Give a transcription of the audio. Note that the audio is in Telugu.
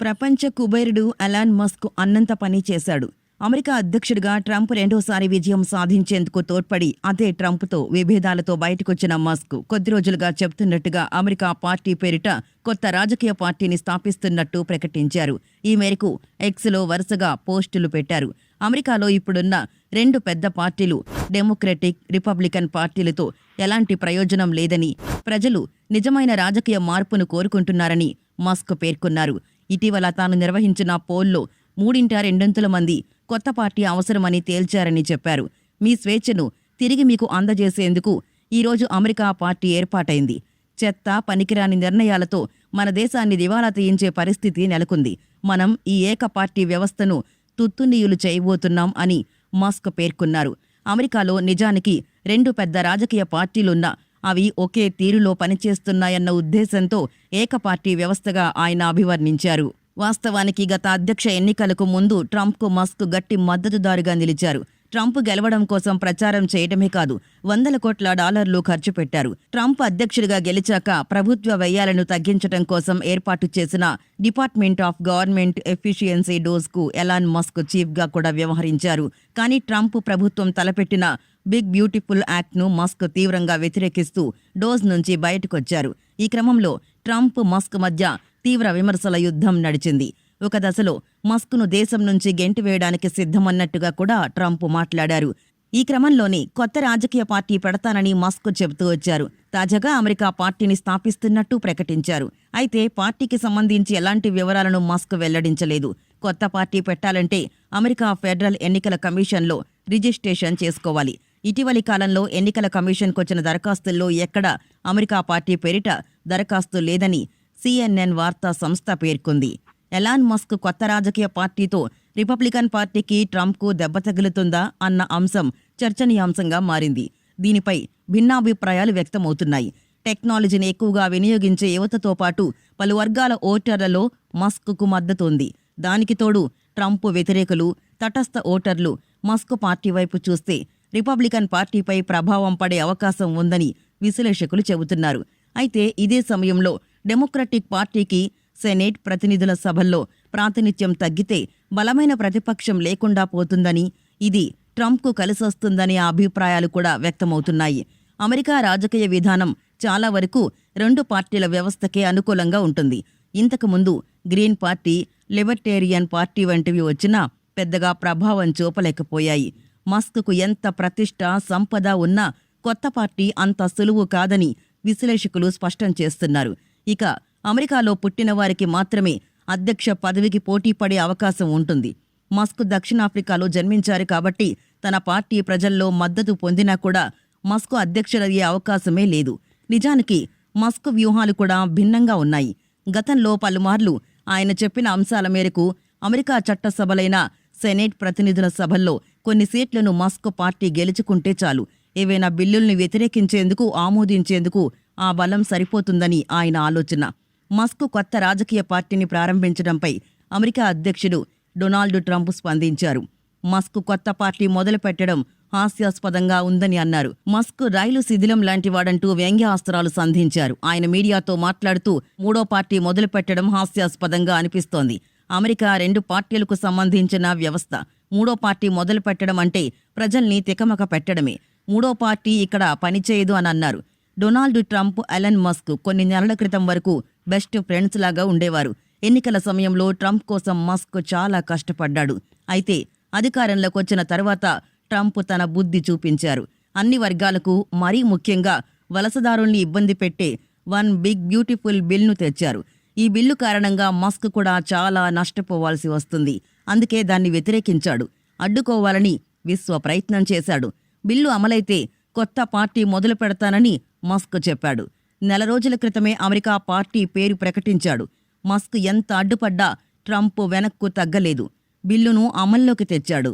ప్రపంచ కుబేరుడు అలాన్ మస్క్ అన్నంత పని చేశాడు. అమెరికా అధ్యక్షుడిగా ట్రంప్ రెండోసారి విజయం సాధించేందుకు తోడ్పడి అదే ట్రంప్తో విభేదాలతో బయటకొచ్చిన మస్క్ కొద్ది రోజులుగా చెబుతున్నట్టుగా అమెరికా పార్టీ పేరిట కొత్త రాజకీయ పార్టీని స్థాపిస్తున్నట్టు ప్రకటించారు. ఈ మేరకు ఎక్స్లో వరుసగా పోస్టులు పెట్టారు. అమెరికాలో ఇప్పుడున్న రెండు పెద్ద పార్టీలు డెమోక్రటిక్ రిపబ్లికన్ పార్టీలతో ఎలాంటి ప్రయోజనం లేదని ప్రజలు నిజమైన రాజకీయ మార్పును కోరుకుంటున్నారని మస్క్ పేర్కొన్నారు. ఇటీవల తాను నిర్వహించిన పోల్లో మూడింట రెండొంతుల మంది కొత్త పార్టీ అవసరమని తేల్చారని చెప్పారు. మీ స్వేచ్ఛను తిరిగి మీకు అందజేసేందుకు ఈరోజు అమెరికా పార్టీ ఏర్పాటైంది. చెత్త పనికిరాని నిర్ణయాలతో మన దేశాన్ని దివాలా తీయించే పరిస్థితి నెలకొంది. మనం ఈ ఏక పార్టీ వ్యవస్థను తుత్తునీయులు చేయబోతున్నాం అని మాస్క్ పేర్కొన్నారు. అమెరికాలో నిజానికి రెండు పెద్ద రాజకీయ పార్టీలున్నా అవి ఒకే తీరులో పనిచేస్తున్నాయన్న ఉద్దేశంతో ఏకపార్టీ వ్యవస్థగా ఆయన అభివర్ణించారు. వాస్తవానికి గత అధ్యక్ష ఎన్నికలకు ముందు ట్రంప్కు మస్క్ గట్టి మద్దతుదారుగా నిలిచారు. ట్రంప్ గెలవడం కోసం ప్రచారం చేయటమే కాదు వందల కోట్ల డాలర్లు ఖర్చు పెట్టారు. ట్రంప్ అధ్యక్షుడిగా గెలిచాక ప్రభుత్వ వ్యయాలను తగ్గించడం కోసం ఏర్పాటు చేసిన డిపార్ట్మెంట్ ఆఫ్ గవర్నమెంట్ ఎఫిషియన్సీ డోస్కు ఎలాన్ మస్క్ చీఫ్గా కూడా వ్యవహరించారు. కానీ ట్రంప్ ప్రభుత్వం తలపెట్టిన బిగ్ బ్యూటిఫుల్ యాక్ట్ను మస్క్ తీవ్రంగా వ్యతిరేకిస్తూ డోజ్ నుంచి బయటకొచ్చారు. ఈ క్రమంలో ట్రంప్ మస్క్ మధ్య తీవ్ర విమర్శల యుద్ధం నడిచింది. ఒక దశలో మస్క్ను దేశం నుంచి గెంటివేయడానికి సిద్ధమన్నట్టుగా కూడా ట్రంప్ మాట్లాడారు. ఈ క్రమంలోనే కొత్త రాజకీయ పార్టీ పెడతానని మస్క్ చెబుతూ వచ్చారు. తాజాగా అమెరికా పార్టీని స్థాపిస్తున్నట్టు ప్రకటించారు. అయితే పార్టీకి సంబంధించి ఎలాంటి వివరాలను మస్క్ వెల్లడించలేదు. కొత్త పార్టీ పెట్టాలంటే అమెరికా ఫెడరల్ ఎన్నికల కమిషన్లో రిజిస్ట్రేషన్ చేసుకోవాలి. ఇటీవలి కాలంలో ఎన్నికల కమిషన్కు వచ్చిన దరఖాస్తుల్లో ఎక్కడా అమెరికా పార్టీ పేరిట దరఖాస్తు లేదని సిఎన్ఎన్ వార్తా సంస్థ పేర్కొంది. ఎలాన్ మస్క్ కొత్త రాజకీయ పార్టీతో రిపబ్లికన్ పార్టీకి ట్రంప్కు దెబ్బ తగులుతుందా అన్న అంశం చర్చనీయాంశంగా మారింది. దీనిపై భిన్నాభిప్రాయాలు వ్యక్తమవుతున్నాయి. టెక్నాలజీని ఎక్కువగా వినియోగించే యువతతో పాటు పలు వర్గాల ఓటర్లలో మస్క్కు మద్దతుంది. దానికి తోడు ట్రంప్ వ్యతిరేకులు తటస్థ ఓటర్లు మస్క్ పార్టీ వైపు చూస్తే రిపబ్లికన్ పార్టీపై ప్రభావం పడే అవకాశం ఉందని విశ్లేషకులు చెబుతున్నారు. అయితే ఇదే సమయంలో డెమోక్రటిక్ పార్టీకి సెనేట్ ప్రతినిధుల సభల్లో ప్రాతినిధ్యం తగ్గితే బలమైన ప్రతిపక్షం లేకుండా పోతుందని ఇది ట్రంప్కు కలిసొస్తుందనే అభిప్రాయాలు కూడా వ్యక్తమవుతున్నాయి. అమెరికా రాజకీయ విధానం చాలా వరకు రెండు పార్టీల వ్యవస్థకే అనుకూలంగా ఉంటుంది. ఇంతకుముందు గ్రీన్ పార్టీ లిబర్టేరియన్ పార్టీ వంటివి వచ్చినా పెద్దగా ప్రభావం చూపలేకపోయాయి. మస్క్కు ఎంత ప్రతిష్ట సంపద ఉన్నా కొత్త పార్టీ అంత సులువు కాదని విశ్లేషకులు స్పష్టం చేస్తున్నారు. ఇక అమెరికాలో పుట్టిన వారికి మాత్రమే అధ్యక్ష పదవికి పోటీ పడే అవకాశం ఉంటుంది. మస్క్ దక్షిణాఫ్రికాలో జన్మించారు కాబట్టి తన పార్టీ ప్రజల్లో మద్దతు పొందినా కూడా మస్క్ అధ్యక్షులయ్యే అవకాశమే లేదు. నిజానికి మస్క్ వ్యూహాలు కూడా భిన్నంగా ఉన్నాయి. గతంలో పలుమార్లు ఆయన చెప్పిన అంశాల మేరకు అమెరికా చట్టసభలైన సెనేట్ ప్రతినిధుల సభల్లో కొన్ని సీట్లను మస్క్ పార్టీ గెలుచుకుంటే చాలు. ఏవైనా బిల్లుల్ని వ్యతిరేకించేందుకు ఆమోదించేందుకు ఆ బలం సరిపోతుందని ఆయన ఆలోచన. మస్క్ కొత్త రాజకీయ పార్టీని ప్రారంభించడంపై అమెరికా అధ్యక్షుడు డొనాల్డ్ ట్రంప్ స్పందించారు. మస్క్ కొత్త పార్టీ మొదలుపెట్టడం హాస్యాస్పదంగా ఉందని అన్నారు. మస్క్ రైలు శిథిలం లాంటివాడంటూ వ్యంగ్యాస్త్రాలు సంధించారు. ఆయన మీడియాతో మాట్లాడుతూ మూడో పార్టీ మొదలుపెట్టడం హాస్యాస్పదంగా అనిపిస్తోంది. అమెరికా రెండు పార్టీలకు సంబంధించిన వ్యవస్థ. మూడో పార్టీ మొదలు పెట్టడం అంటే ప్రజల్ని తికమక పెట్టడమే. మూడో పార్టీ ఇక్కడ పనిచేయదు అని అన్నారు. డొనాల్డ్ ట్రంప్ ఎలన్ మస్క్ కొన్ని నెలల క్రితం వరకు బెస్ట్ ఫ్రెండ్స్ లాగా ఉండేవారు. ఎన్నికల సమయంలో ట్రంప్ కోసం మస్క్ చాలా కష్టపడ్డాడు. అయితే అధికారంలోకి వచ్చిన తర్వాత ట్రంప్ తన బుద్ధి చూపించారు. అన్ని వర్గాలకు మరీ ముఖ్యంగా వలసదారుల్ని ఇబ్బంది పెట్టే వన్ బిగ్ బ్యూటిఫుల్ బిల్ను తెచ్చారు. ఈ బిల్లు కారణంగా మస్క్ కూడా చాలా నష్టపోవాల్సి వస్తుంది. అందుకే దాన్ని వ్యతిరేకించాడు. అడ్డుకోవాలని విశ్వ ప్రయత్నం చేశాడు. బిల్లు అమలైతే కొత్త పార్టీ మొదలు పెడతానని మస్క్ చెప్పాడు. నెల రోజుల క్రితమే అమెరికా పార్టీ పేరు ప్రకటించాడు. మస్క్ ఎంత అడ్డుపడ్డా ట్రంప్ వెనక్కు తగ్గలేదు. బిల్లును అమల్లోకి తెచ్చాడు.